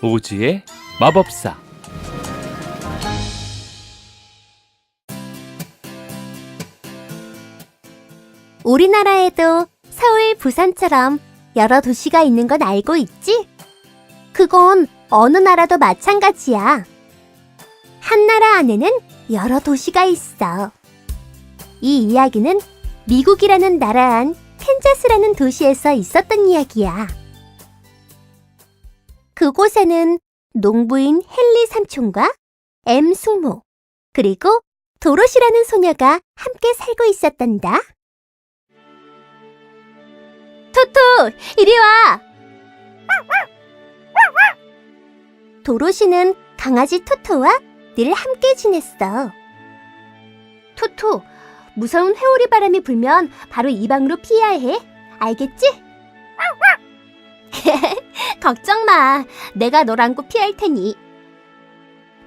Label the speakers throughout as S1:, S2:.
S1: 오즈의 마법사
S2: 우리나라에도 서울, 부산처럼 여러 도시가 있는 건 알고 있지? 그건 어느 나라도 마찬가지야. 한 나라 안에는 여러 도시가 있어. 이 이야기는 미국이라는 나라 안 캔자스라는 도시에서 있었던 이야기야. 그곳에는 농부인 헨리 삼촌과 엠 숙모, 그리고 도로시라는 소녀가 함께 살고 있었단다. 토토, 이리 와! 도로시는 강아지 토토와 늘 함께 지냈어. 토토, 무서운 회오리 바람이 불면 바로 이 방으로 피해야 해. 알겠지? 걱정 마. 내가 널 안고 피할 테니.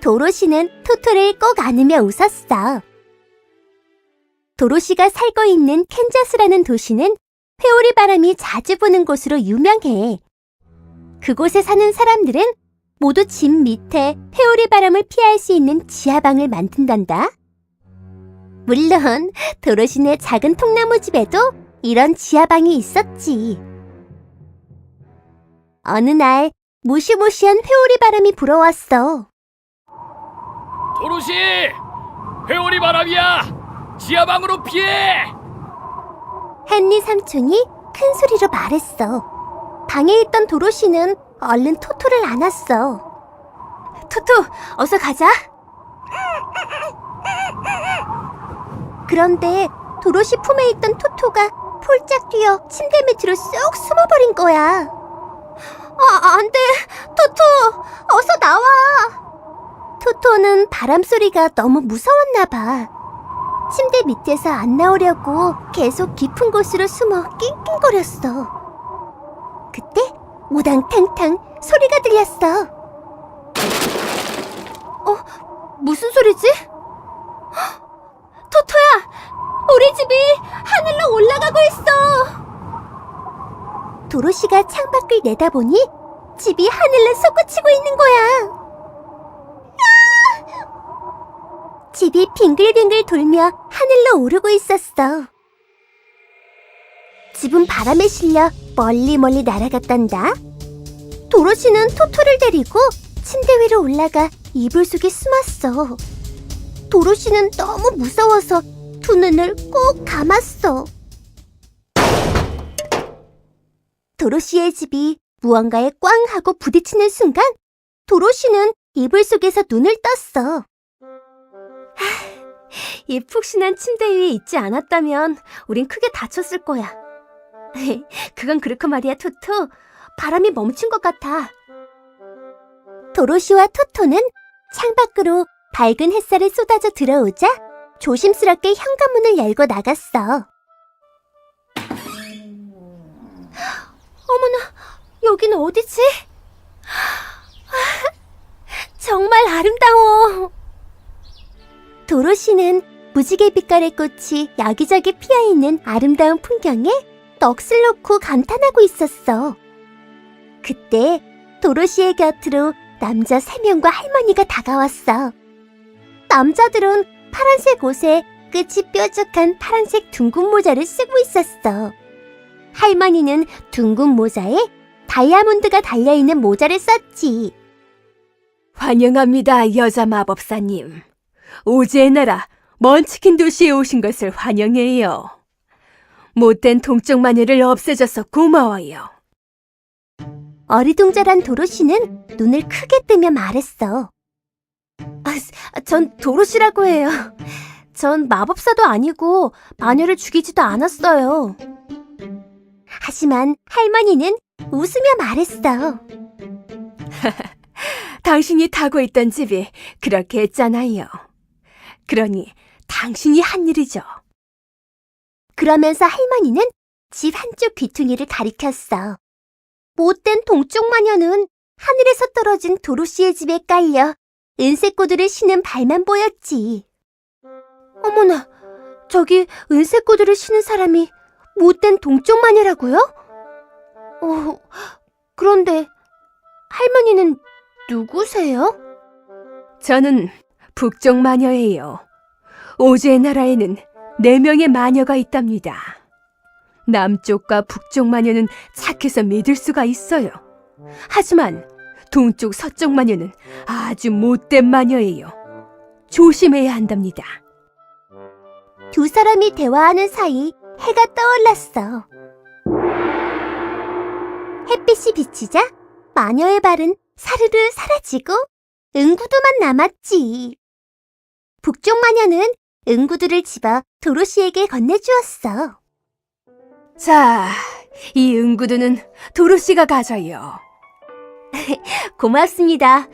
S2: 도로시는 토토를 꼭 안으며 웃었어. 도로시가 살고 있는 캔자스라는 도시는 회오리 바람이 자주 부는 곳으로 유명해. 그곳에 사는 사람들은 모두 집 밑에 회오리 바람을 피할 수 있는 지하방을 만든단다. 물론 도로시네 작은 통나무 집에도 이런 지하방이 있었지. 어느 날 무시무시한 회오리 바람이 불어왔어.
S1: 도로시 회오리 바람이야 지하방으로 피해
S2: 헨리 삼촌이 큰 소리로 말했어. 방에 있던 도로시는 얼른 토토를 안았어. 토토, 어서 가자. 그런데 도로시 품에 있던 토토가 폴짝 뛰어 침대 밑으로 쏙 숨어버린 거야. 아, 안 돼. 토토, 어서 나와. 토토는 바람 소리가 너무 무서웠나 봐. 침대 밑에서 안 나오려고 계속 깊은 곳으로 숨어 낑낑거렸어. 그때 우당탕탕 소리가 들렸어. 어, 무슨 소리지? 헉, 토토야, 우리 집이 하늘로 올라가고 있어. 도로시가 창밖을 내다보니 집이 하늘로 솟구치고 있는 거야. 집이 빙글빙글 돌며 하늘로 오르고 있었어. 집은 바람에 실려 멀리 멀리 날아갔단다. 도로시는 토토를 데리고 침대 위로 올라가 이불 속에 숨었어. 도로시는 너무 무서워서 두 눈을 꼭 감았어. 도로시의 집이 무언가에 꽝 하고 부딪히는 순간 도로시는 이불 속에서 눈을 떴어. 이 푹신한 침대 위에 있지 않았다면 우린 크게 다쳤을 거야. 그건 그렇고 말이야, 토토. 바람이 멈춘 것 같아. 도로시와 토토는 창밖으로 밝은 햇살이 쏟아져 들어오자 조심스럽게 현관문을 열고 나갔어. 어머나, 여기는 어디지? 정말 아름다워. 도로시는 무지개 빛깔의 꽃이 여기저기 피어 있는 아름다운 풍경에 넋을 놓고 감탄하고 있었어. 그때 도로시의 곁으로 남자 세 명과 할머니가 다가왔어. 남자들은 파란색 옷에 끝이 뾰족한 파란색 둥근 모자를 쓰고 있었어. 할머니는 둥근 모자에 다이아몬드가 달려있는 모자를 썼지.
S3: 환영합니다, 여자 마법사님. 오즈의 나라 먼치킨 도시에 오신 것을 환영해요. 못된 동쪽 마녀를 없애줘서 고마워요.
S2: 어리둥절한 도로시는 눈을 크게 뜨며 말했어. 아, 전 도로시라고 해요. 전 마법사도 아니고 마녀를 죽이지도 않았어요. 하지만 할머니는 웃으며 말했어.
S3: 당신이 타고 있던 집이 그렇게 했잖아요. 그러니 당신이 한 일이죠.
S2: 그러면서 할머니는 집 한쪽 귀퉁이를 가리켰어. 못된 동쪽 마녀는 하늘에서 떨어진 도로시의 집에 깔려 은색 구두를 신은 발만 보였지. 어머나, 저기 은색 구두를 신은 사람이 못된 동쪽 마녀라고요? 어, 그런데 할머니는 누구세요?
S3: 저는 북쪽 마녀예요. 오즈의 나라에는 네 명의 마녀가 있답니다. 남쪽과 북쪽 마녀는 착해서 믿을 수가 있어요. 하지만 동쪽 서쪽 마녀는 아주 못된 마녀예요. 조심해야 한답니다.
S2: 두 사람이 대화하는 사이 해가 떠올랐어. 햇빛이 비치자 마녀의 발은 사르르 사라지고 응구두만 남았지. 북쪽 마녀는 응구두를 집어 도로시에게 건네주었어.
S3: 자, 이 응구두는 도로시가 가져요.
S2: 고맙습니다.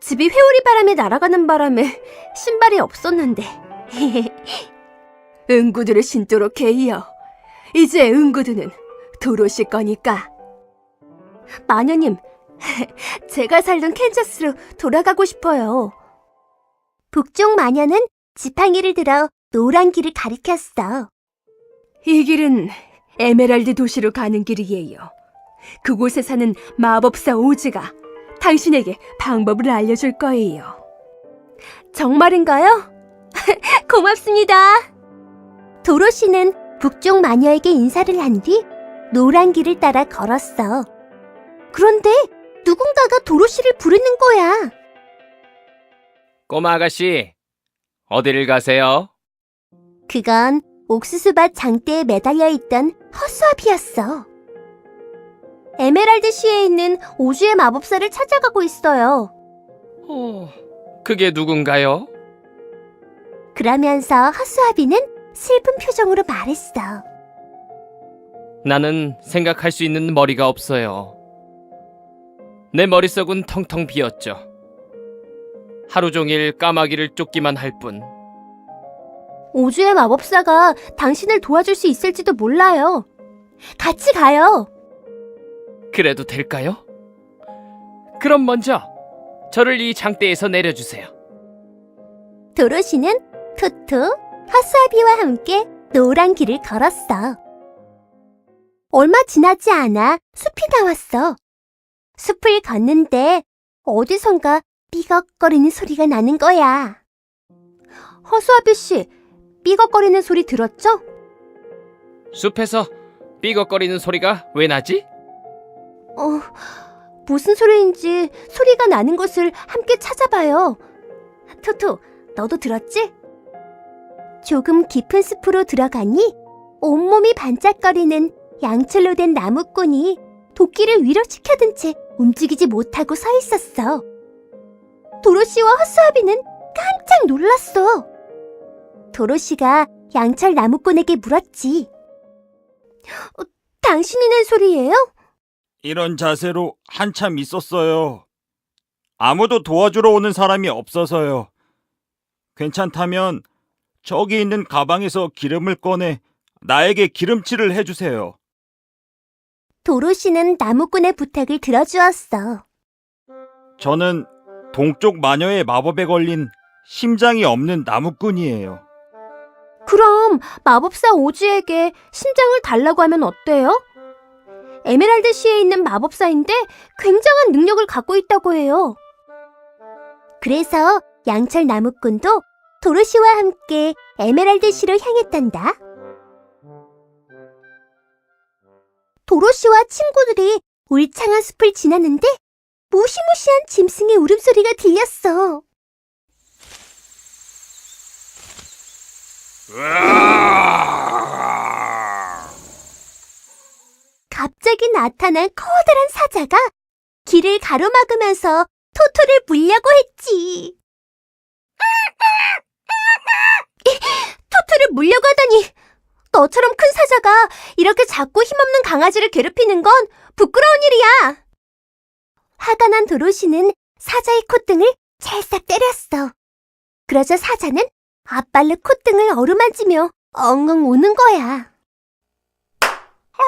S2: 집이 회오리 바람에 날아가는 바람에 신발이 없었는데.
S3: 응구두를 신도록 해요. 이제 응구두는 도로시 거니까.
S2: 마녀님, 제가 살던 캔자스로 돌아가고 싶어요. 북쪽 마녀는 지팡이를 들어 노란 길을 가리켰어.
S3: 이 길은 에메랄드 도시로 가는 길이에요. 그곳에 사는 마법사 오즈가 당신에게 방법을 알려줄 거예요.
S2: 정말인가요? 고맙습니다. 도로시는 북쪽 마녀에게 인사를 한 뒤 노란 길을 따라 걸었어. 그런데 누군가가 도로시를 부르는 거야.
S1: 꼬마 아가씨, 어디를 가세요?
S2: 그건 옥수수밭 장대에 매달려 있던 허수아비였어. 에메랄드 시에 있는 오주의 마법사를 찾아가고 있어요.
S1: 어, 그게 누군가요?
S2: 그러면서 허수아비는 슬픈 표정으로 말했어.
S1: 나는 생각할 수 있는 머리가 없어요. 내 머릿속은 텅텅 비었죠. 하루 종일 까마귀를 쫓기만 할 뿐.
S2: 오주의 마법사가 당신을 도와줄 수 있을지도 몰라요. 같이 가요.
S1: 그래도 될까요? 그럼 먼저 저를 이 장대에서 내려주세요.
S2: 도로시는 토토, 허수아비와 함께 노란 길을 걸었어. 얼마 지나지 않아 숲이 나왔어. 숲을 걷는데 어디선가 삐걱거리는 소리가 나는 거야. 허수아비 씨, 삐걱거리는 소리 들었죠?
S1: 숲에서 삐걱거리는 소리가 왜 나지?
S2: 어, 무슨 소리인지 소리가 나는 곳을 함께 찾아봐요. 토토, 너도 들었지? 조금 깊은 숲으로 들어가니 온몸이 반짝거리는 양철로 된 나무꾼이 도끼를 위로 치켜든 채 움직이지 못하고 서 있었어. 도로시와 허수아비는 깜짝 놀랐어. 도로시가 양철 나무꾼에게 물었지. 어, 당신이 낸 소리예요?
S4: 이런 자세로 한참 있었어요. 아무도 도와주러 오는 사람이 없어서요. 괜찮다면 저기 있는 가방에서 기름을 꺼내 나에게 기름칠을 해주세요.
S2: 도로시는 나무꾼의 부탁을 들어주었어.
S4: 저는 동쪽 마녀의 마법에 걸린 심장이 없는 나무꾼이에요.
S2: 그럼 마법사 오즈에게 심장을 달라고 하면 어때요? 에메랄드 시에 있는 마법사인데 굉장한 능력을 갖고 있다고 해요. 그래서 양철 나무꾼도 도로시와 함께 에메랄드 시로 향했단다. 도로시와 친구들이 울창한 숲을 지났는데 무시무시한 짐승의 울음소리가 들렸어. 갑자기 나타난 커다란 사자가 길을 가로막으면서 토토를 물려고 했지. 토토를 물려고 하다니 너처럼 큰 사자가 이렇게 작고 힘없는 강아지를 괴롭히는 건 부끄러운 일이야. 화가 난 도로시는 사자의 콧등을 찰싹 때렸어. 그러자 사자는 앞발로 콧등을 어루만지며 엉엉 우는 거야.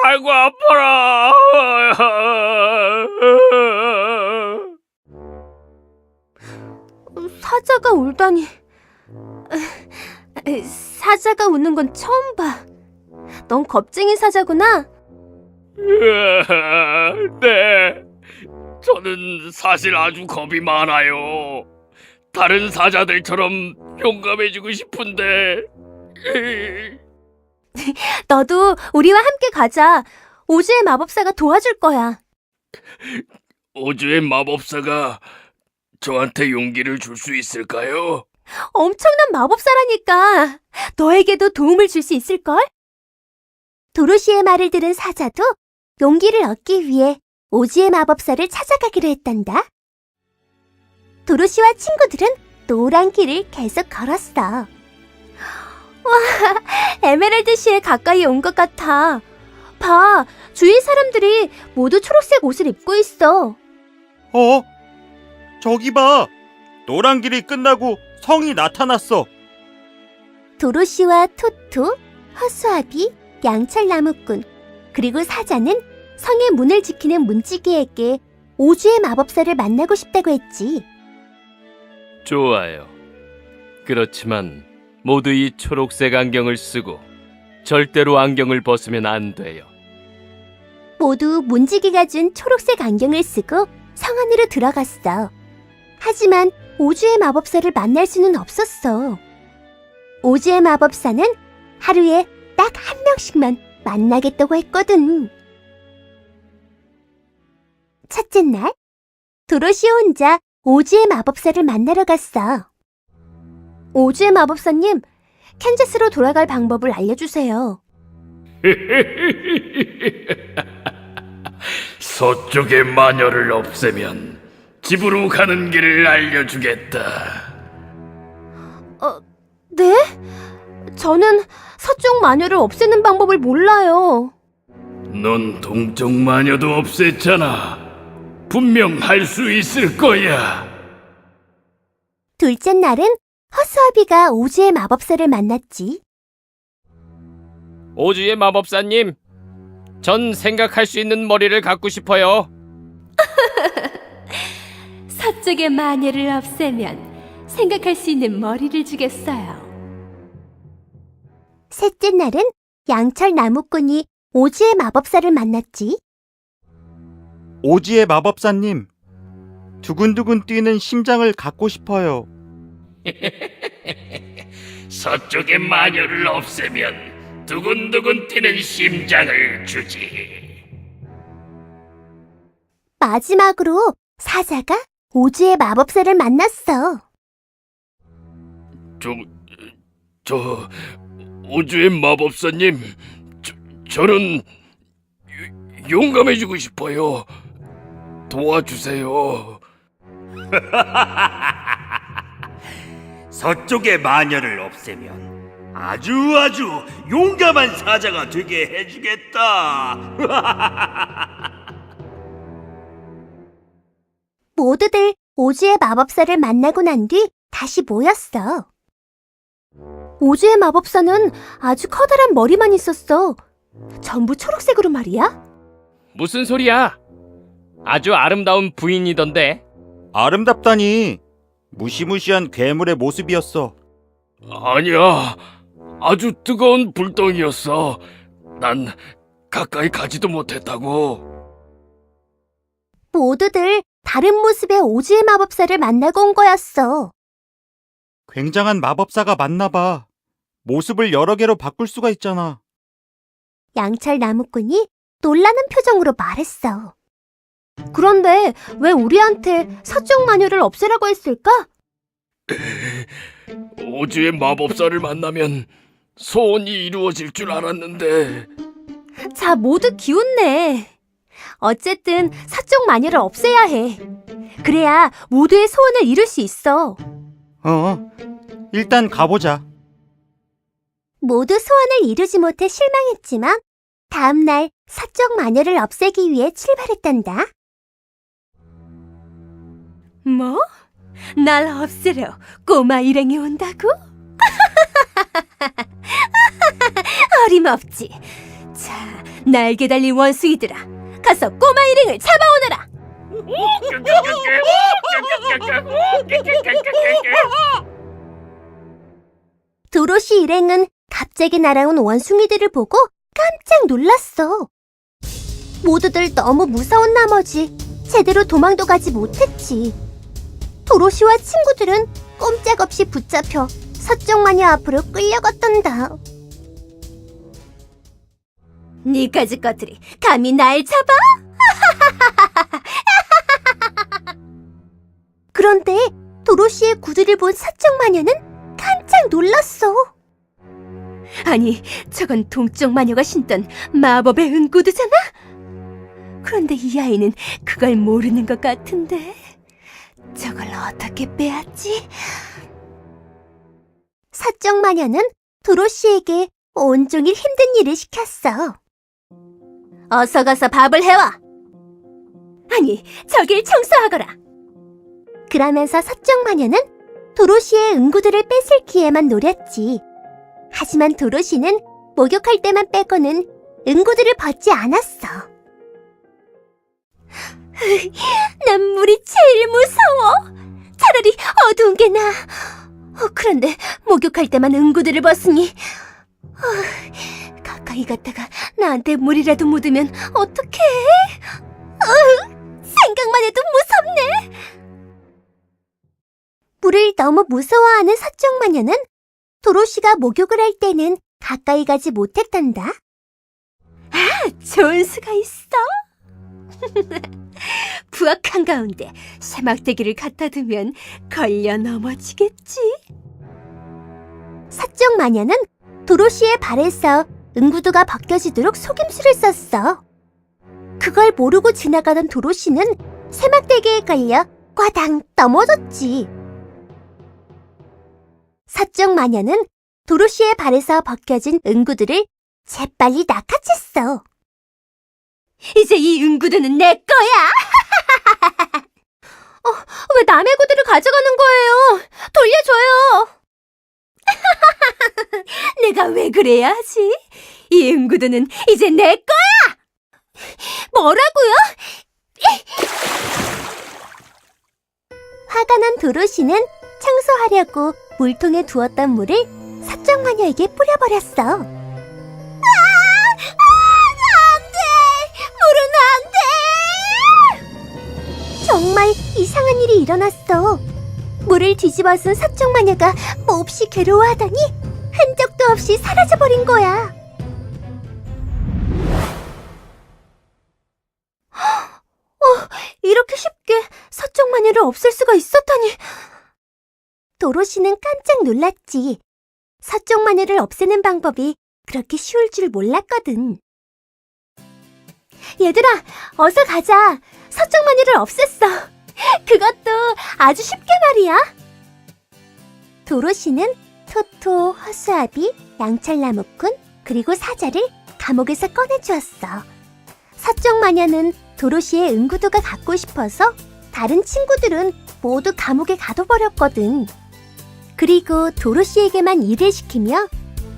S1: 아이고 아파라.
S2: 사자가 울다니. 에, 사자가 우는 건 처음 봐. 넌 겁쟁이 사자구나.
S1: 네, 저는
S5: 전 사실 아주 겁이 많아요. 다른 사자들처럼 용감해지고 싶은데.
S2: 너도 우리와 함께 가자. 오즈의 마법사가 도와줄 거야.
S5: 오즈의 마법사가 저한테 용기를 줄 수 있을까요?
S2: 엄청난 마법사라니까. 너에게도 도움을 줄 수 있을걸? 도로시의 말을 들은 사자도 용기를 얻기 위해 오지의 마법사를 찾아가기로 했단다. 도로시와 친구들은 노란 길을 계속 걸었어. 와, 에메랄드시에 가까이 온 것 같아. 봐, 주위 사람들이 모두 초록색 옷을 입고 있어.
S4: 어? 저기 봐. 노란 길이 끝나고 성이 나타났어.
S2: 도로시와 토토, 허수아비, 양철나무꾼, 그리고 사자는 성의 문을 지키는 문지기에게 오주의 마법사를 만나고 싶다고 했지.
S5: 좋아요. 그렇지만 모두 이 초록색 안경을 쓰고 절대로 안경을 벗으면 안 돼요.
S2: 모두 문지기가 준 초록색 안경을 쓰고 성 안으로 들어갔어. 하지만 오주의 마법사를 만날 수는 없었어. 오주의 마법사는 하루에 딱 한 명씩만 만나겠다고 했거든. 첫째 날, 도로시 혼자 오주의 마법사를 만나러 갔어. 오주의 마법사님, 캔자스로 돌아갈 방법을 알려주세요.
S5: 서쪽의 마녀를 없애면 집으로 가는 길을 알려주겠다.
S2: 네? 저는 서쪽 마녀를 없애는 방법을 몰라요.
S5: 넌 동쪽 마녀도 없앴잖아. 분명 할 수 있을 거야.
S2: 둘째 날은 허수아비가 오즈의 마법사를 만났지.
S5: 오주의 마법사님, 전 생각할 수 있는 머리를 갖고 싶어요.
S3: 서쪽의 마녀를 없애면 생각할 수 있는 머리를 주겠어요.
S2: 셋째 날은 양철 나무꾼이 오즈의 마법사를 만났지.
S4: 오지의 마법사님. 두근두근 뛰는 심장을 갖고 싶어요.
S5: 서쪽의 마녀를 없애면 두근두근 뛰는 심장을 주지.
S2: 마지막으로 사자가 오즈의 마법사를 만났어.
S5: 저, 저 오주의 마법사님, 저, 저는 요- 용감해지고 싶어요. 도와주세요.
S6: 서쪽의 마녀를 없애면 아주 아주 용감한 사자가 되게 해주겠다.
S2: 모두들 오즈의 마법사를 만나고 난 뒤 다시 모였어. 오즈의 마법사는 아주 커다란 머리만 있었어. 전부 초록색으로 말이야.
S5: 무슨 소리야? 아주 아름다운 부인이던데.
S4: 아름답다니. 무시무시한 괴물의 모습이었어.
S5: 아니야. 아주 뜨거운 불덩이였어. 난 가까이 가지도 못했다고.
S2: 모두들 다른 모습의 오즈의 마법사를 만나고 온 거였어.
S4: 굉장한 마법사가 맞나 봐. 모습을 여러 개로 바꿀 수가 있잖아.
S2: 양철 나무꾼이 놀라는 표정으로 말했어. 그런데 왜 우리한테 서쪽 마녀를 없애라고 했을까?
S5: 오주의 마법사를 만나면 소원이 이루어질 줄 알았는데.
S2: 자, 모두 기운내. 어쨌든 서쪽 마녀를 없애야 해. 그래야 모두의 소원을 이룰 수 있어.
S4: 어, 일단 가보자.
S2: 모두 소원을 이루지 못해 실망했지만 다음날 서쪽 마녀를 없애기 위해 출발했단다.
S3: 뭐? 날 없애려 꼬마 일행이 온다고? 어림없지. 자, 날개 달린 원숭이들아, 가서 꼬마 일행을 잡아오너라.
S2: 도로시 일행은 갑자기 날아온 원숭이들을 보고 깜짝 놀랐어. 모두들 너무 무서운 나머지 제대로 도망도 가지 못했지. 도로시와 친구들은 꼼짝없이 붙잡혀 서쪽 마녀 앞으로 끌려갔단다.
S3: 니까지 것들이 감히 날 잡아?
S2: 그런데 도로시의 구두를 본 서쪽 마녀는 깜짝 놀랐어.
S3: 아니, 저건 동쪽 마녀가 신던 마법의 은구두잖아? 그런데 이 아이는 그걸 모르는 것 같은데. 저걸 어떻게 빼앗지?
S2: 서쪽 마녀는 도로시에게 온종일 힘든 일을 시켰어.
S3: 어서 가서 밥을 해와! 아니, 저길 청소하거라!
S2: 그러면서 서쪽 마녀는 도로시의 응구들을 뺏을 기회만 노렸지. 하지만 도로시는 목욕할 때만 빼고는 응구들을 벗지 않았어.
S3: 난 물이 제일 무서워! 차라리 어두운 게 나아. 어, 그런데 목욕할 때만 응구들을 벗으니 어, 가까이 갔다가 나한테 물이라도 묻으면 어떡해? 어, 생각만 해도 무섭네.
S2: 물을 너무 무서워하는 서쪽 마녀는 도로시가 목욕을 할 때는 가까이 가지 못했단다.
S3: 좋은 수가 있어. 부엌 한가운데 사막대기를 갖다 두면 걸려 넘어지겠지.
S2: 서쪽 마녀는 도로시의 발에서 응구두가 벗겨지도록 속임수를 썼어. 그걸 모르고 지나가던 도로시는 세막대기에 걸려 꽈당 넘어졌지. 서쪽 마녀는 도로시의 발에서 벗겨진 응구들을 재빨리 낚아챘어.
S3: 이제 이 응구두는 내 거야. 어, 왜 남의 구두를 가져가는 거예요? 돌려줘요. 내가 왜 그래야 하지? 이 응구두는 이제 내 거야. 뭐라고요?
S2: 화가 난 도로시는 청소하려고 물통에 두었던 물을 서쪽 마녀에게 뿌려버렸어. 아! 정말 이상한 일이 일어났어. 물을 뒤집어 쓴 서쪽 마녀가 몹시 괴로워하더니 흔적도 없이 사라져버린 거야. 이렇게 쉽게 서쪽 마녀를 없앨 수가 있었다니. 도로시는 깜짝 놀랐지. 서쪽 마녀를 없애는 방법이 그렇게 쉬울 줄 몰랐거든. 얘들아, 어서 가자. 서쪽 마녀를 없앴어. 그것도 아주 쉽게 말이야. 도로시는 토토, 허수아비, 양철나무꾼, 그리고 사자를 감옥에서 꺼내주었어. 서쪽 마녀는 도로시의 응구두가 갖고 싶어서 다른 친구들은 모두 감옥에 가둬버렸거든. 그리고 도로시에게만 일을 시키며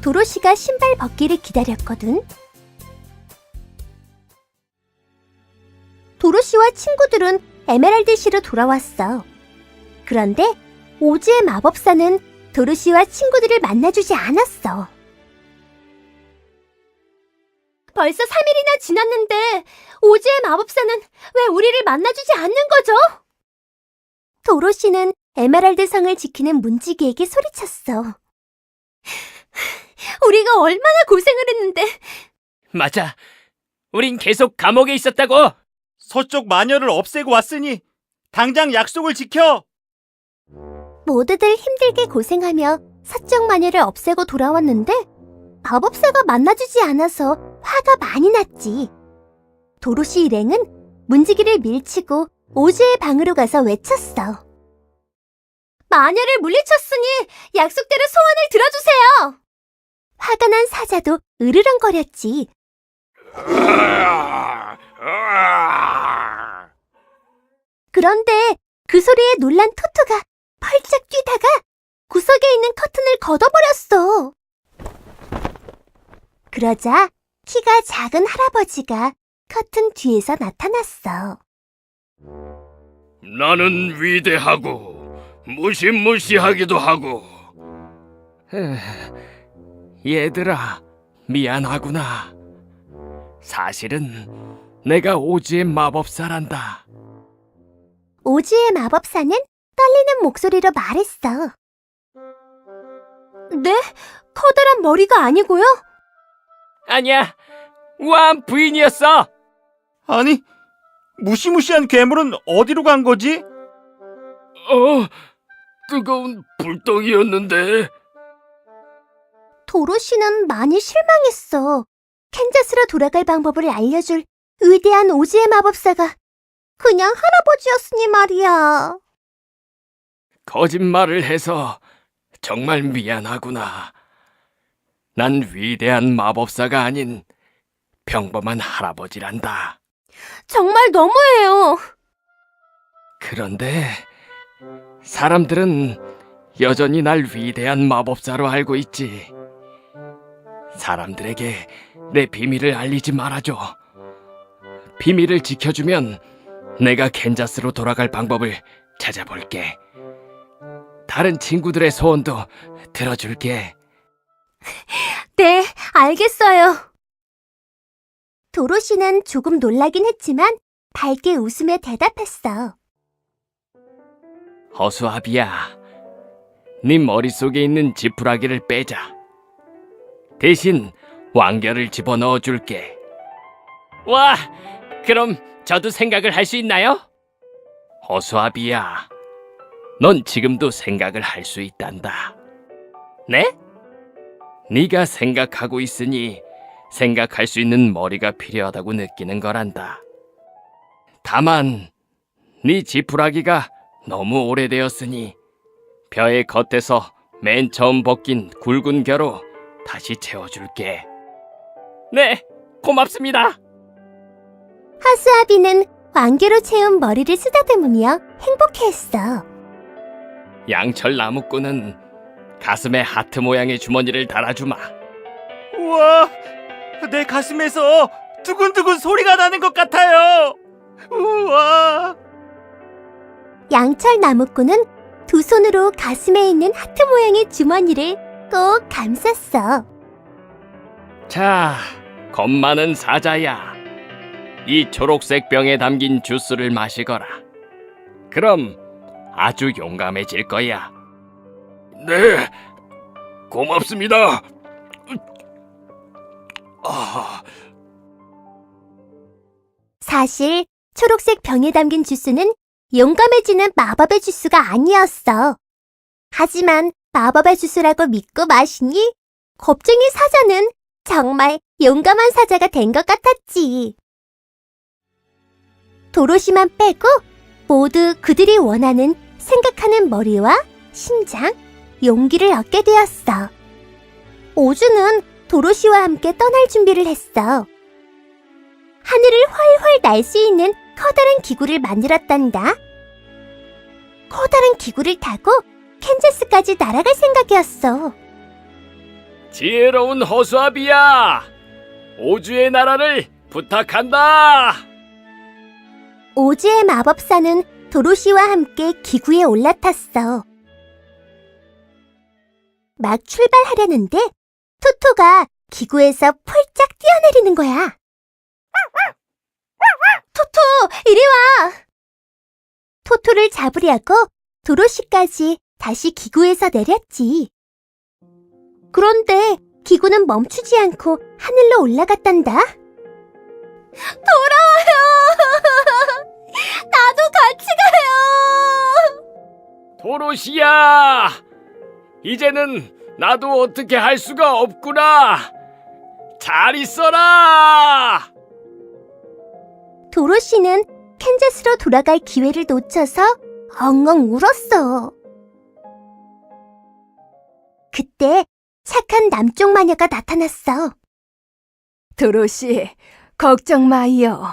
S2: 도로시가 신발 벗기를 기다렸거든. 도로시와 친구들은 에메랄드시로 돌아왔어. 그런데 오즈의 마법사는 도로시와 친구들을 만나주지 않았어.
S3: 벌써 3일이나 지났는데 오즈의 마법사는 왜 우리를 만나주지 않는 거죠?
S2: 도로시는 에메랄드 성을 지키는 문지기에게 소리쳤어.
S3: 우리가 얼마나 고생을 했는데
S1: 맞아. 우린 계속 감옥에 있었다고.
S4: 서쪽 마녀를 없애고 왔으니 당장 약속을 지켜.
S2: 모두들 힘들게 고생하며 서쪽 마녀를 없애고 돌아왔는데 마법사가 만나주지 않아서 화가 많이 났지. 도로시 일행은 문지기를 밀치고 오즈의 방으로 가서 외쳤어.
S3: 마녀를 물리쳤으니 약속대로 소원을 들어주세요.
S2: 화가 난 사자도 으르렁거렸지. 그런데 그 소리에 놀란 토토가 펄쩍 뛰다가 구석에 있는 커튼을 걷어버렸어. 그러자 키가 작은 할아버지가 커튼 뒤에서 나타났어.
S5: 나는 위대하고 무시무시하기도 하고
S1: 얘들아, 미안하구나. 사실은 내가 오지의 마법사란다.
S2: 오지의 마법사는 떨리는 목소리로 말했어.
S3: 네? 커다란 머리가 아니고요?
S1: 아니야. 우아한 부인이었어.
S4: 아니, 무시무시한 괴물은 어디로 간 거지?
S5: 어, 뜨거운 불덩이였는데.
S2: 도로시는 많이 실망했어. 캔자스로 돌아갈 방법을 알려줄 위대한 오지의 마법사가 그냥 할아버지였으니 말이야.
S1: 거짓말을 해서 정말 미안하구나. 난 위대한 마법사가 아닌 평범한 할아버지란다.
S3: 정말 너무해요.
S1: 그런데 사람들은 여전히 날 위대한 마법사로 알고 있지. 사람들에게 내 비밀을 알리지 말아줘. 비밀을 지켜주면 내가 캔자스로 돌아갈 방법을 찾아볼게. 다른 친구들의 소원도 들어줄게.
S3: 네, 알겠어요.
S2: 도로시는 조금 놀라긴 했지만 밝게 웃으며 대답했어.
S1: 허수아비야, 네 머릿속에 있는 지푸라기를 빼자. 대신 왕결을 집어넣어 줄게. 와, 그럼 저도 생각을 할 수 있나요? 허수아비야, 넌 지금도 생각을 할 수 있단다. 네? 네가 생각하고 있으니 생각할 수 있는 머리가 필요하다고 느끼는 거란다. 다만 네 지푸라기가 너무 오래되었으니 벼의 겉에서 맨 처음 벗긴 굵은 겨로 다시 채워줄게. 네, 고맙습니다.
S2: 하수아비는 왕개로 채운 머리를 쓰다듬으며 행복해했어.
S1: 양철 나무꾼은 가슴에 하트 모양의 주머니를 달아주마.
S4: 우와, 내 가슴에서 두근두근 소리가 나는 것 같아요. 우와.
S2: 양철 나무꾼은 두 손으로 가슴에 있는 하트 모양의 주머니를 꼭 감쌌어.
S1: 자, 겁 많은 사자야. 이 초록색 병에 담긴 주스를 마시거라. 그럼 아주 용감해질 거야.
S5: 네, 고맙습니다. 아,
S2: 사실 초록색 병에 담긴 주스는 용감해지는 마법의 주스가 아니었어. 하지만 마법의 주스라고 믿고 마시니 겁쟁이 사자는 정말 용감한 사자가 된 것 같았지. 도로시만 빼고 모두 그들이 원하는 생각하는 머리와 심장, 용기를 얻게 되었어. 오주는 도로시와 함께 떠날 준비를 했어. 하늘을 훨훨 날 수 있는 커다란 기구를 만들었단다. 커다란 기구를 타고 캔자스까지 날아갈 생각이었어.
S1: 지혜로운 허수아비야! 오주의 나라를 부탁한다!
S2: 오즈의 마법사는 도로시와 함께 기구에 올라탔어. 막 출발하려는데 토토가 기구에서 펄짝 뛰어내리는 거야. 토토, 이리 와! 토토를 잡으려고 도로시까지 다시 기구에서 내렸지. 그런데 기구는 멈추지 않고 하늘로 올라갔단다. 돌아와요! 나도 같이 가요!
S1: 도로시야! 이제는 나도 어떻게 할 수가 없구나! 잘 있어라!
S2: 도로시는 캔자스로 돌아갈 기회를 놓쳐서 엉엉 울었어. 그때 착한 남쪽 마녀가 나타났어.
S3: 도로시, 걱정 마이요.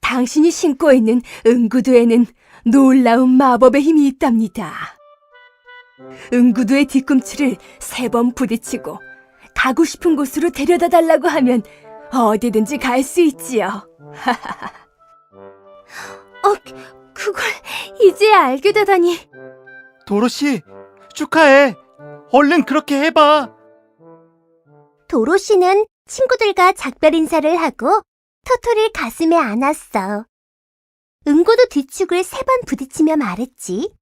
S3: 당신이 신고 있는 응구두에는 놀라운 마법의 힘이 있답니다. 응구두의 뒤꿈치를 세 번 부딪히고 가고 싶은 곳으로 데려다 달라고 하면 어디든지 갈 수 있지요. 어, 그걸 이제 알게 되다니.
S4: 도로시, 축하해. 얼른 그렇게 해봐.
S2: 도로시는 친구들과 작별 인사를 하고 토토를 가슴에 안았어. 응고도 뒤축을 세 번 부딪히며 말했지.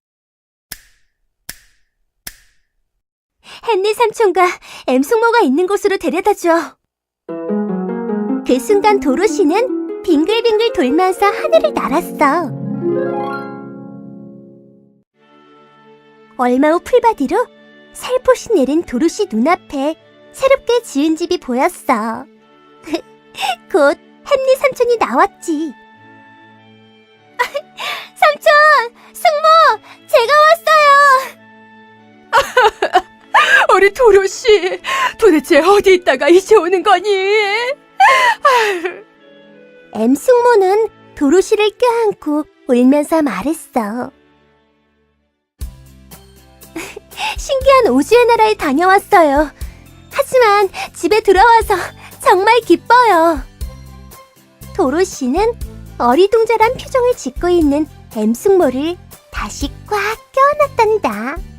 S2: 헨리 삼촌과 엠숙모가 있는 곳으로 데려다줘. 그 순간 도로시는 빙글빙글 돌면서 하늘을 날았어. 얼마 후 풀바디로 살포시 내린 도로시 눈앞에 새롭게 지은 집이 보였어. 곧 햄리 삼촌이 나왔지. 삼촌! 숙모! 제가 왔어요!
S3: 우리 도로시 도대체 어디 있다가 이제 오는 거니?
S2: 엠 숙모는 도로시를 껴안고 울면서 말했어. 신기한 오즈의 나라에 다녀왔어요. 하지만 집에 들어와서 정말 기뻐요. 도로시는 어리둥절한 표정을 짓고 있는 엠 숙모를 다시 꽉 껴안았단다.